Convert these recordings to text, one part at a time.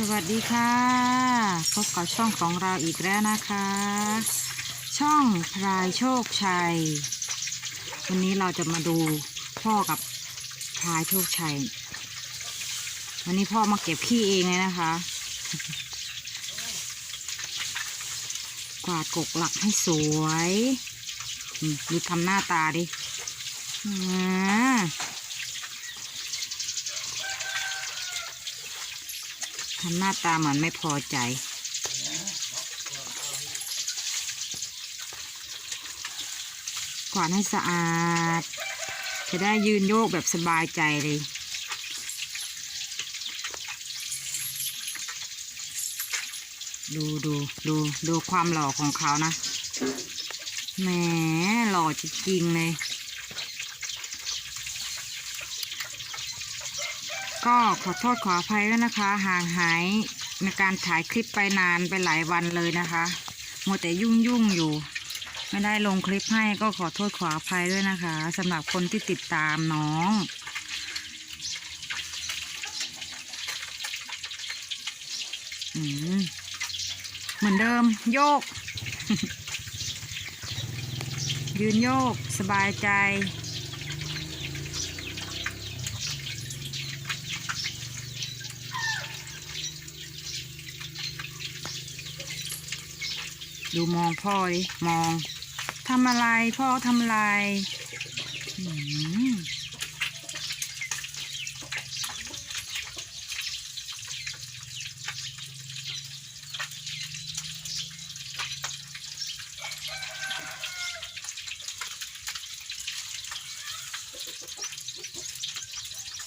สวัสดีค่ะ พบกับช่องของเราอีกแล้วนะคะ ช่องพลายโชคชัย วันนี้เราจะมาดูพ่อกับพลายโชคชัย วันนี้พ่อมาเก็บขี้เองเลยนะคะ กวาดกกหลักให้สวยดูทำหน้าตาดิอ่า ทำหน้าตาเหมือนไม่พอใจ กวาดให้สะอาด จะได้ยืนโยกแบบสบายใจเลยดูดูดูดูความหล่อของเขานะแหมหล่อจริงๆเลย ก็ขอโทษขออภัยด้วยนะคะ ห่างหายในการถ่ายคลิปไปนานไปหลายวันเลยนะคะมัวแต่ยุ่งยุ่งอยู่ ไม่ได้ลงคลิปให้ก็ขอโทษขออภัยด้วยนะคะสำหรับคนที่ติดตามน้องเหมือนเดิมโยก ยืนโยกสบายใจ ดูมองพ่อดิ มองทำอะไรพ่อทำอะไรอื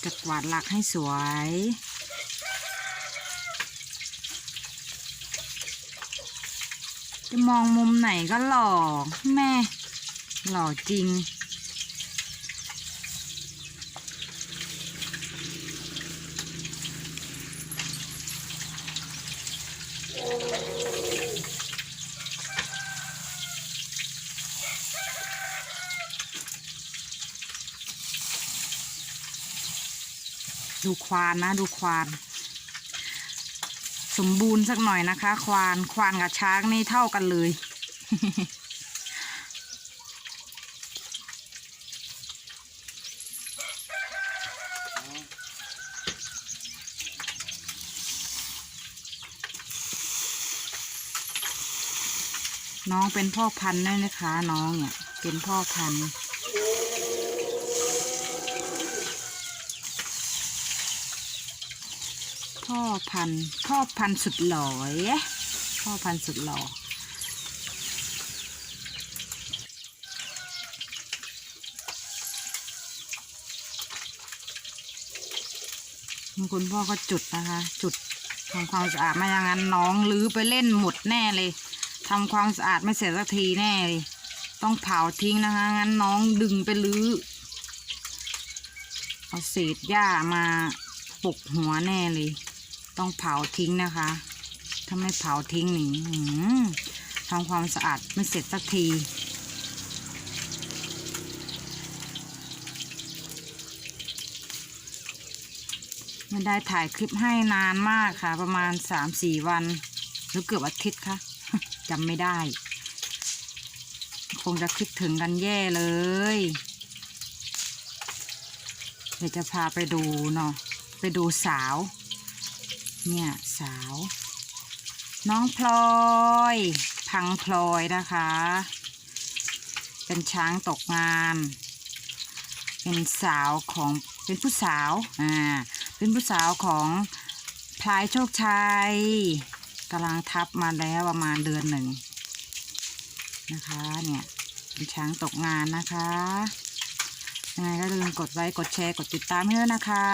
จัดกวาดหลักให้สวย จะมองมุมไหนก็หล่อแม่ หล่อจริง ดูควานนะ ดูควาน สมบูรณ์สักหน่อยนะคะ ควานควานกับช้างนี่เท่ากันเลย น้องเป็นพ่อพันธุ์ด้วยนะคะ น้องเนี่ย เป็นพ่อพันธุ์ พ่อพันธุ์พ่อพันธุ์สุดหล่อพ่อพันธุ์สุดหล่อคุณพ่อก็จุดนะคะ จุดทำความสะอาดไม่อย่างนั้นน้องลื้อไปเล่นหมดแน่เลยทำความสะอาดไม่เสร็จสักทีแน่เลยต้องเผาทิ้งนะคะงั้นน้องดึงไปลื้อเอาเศษหญ้ามาปกหัวแน่เลย ต้องเผาทิ้งนะคะ ถ้าไม่เผาทิ้งหนิอื้อหือทำความสะอาดไม่เสร็จสักทีไม่ได้ถ่ายคลิปให้นานมากค่ะ ประมาณสามสี่วัน หรือเกือบอาทิตย์ค่ะจำไม่ได้ คงจะคิดถึงกันแย่เลย เดี๋ยวจะพาไปดูเนาะไปดูสาว เนี่ยสาว น้องพลอย พังพลอยนะคะ เป็นช้างตกงาน เป็นสาวของเป็นผู้สาวอ่าเป็นผู้สาวของพลายโชคชัยกำลังทับมาแล้วประมาณเดือนหนึ่งนะคะเนี่ยเป็นช้างตกงานนะคะยังไงก็อย่าลืมกดไลค์กดแชร์กดติดตามให้ด้วยนะคะ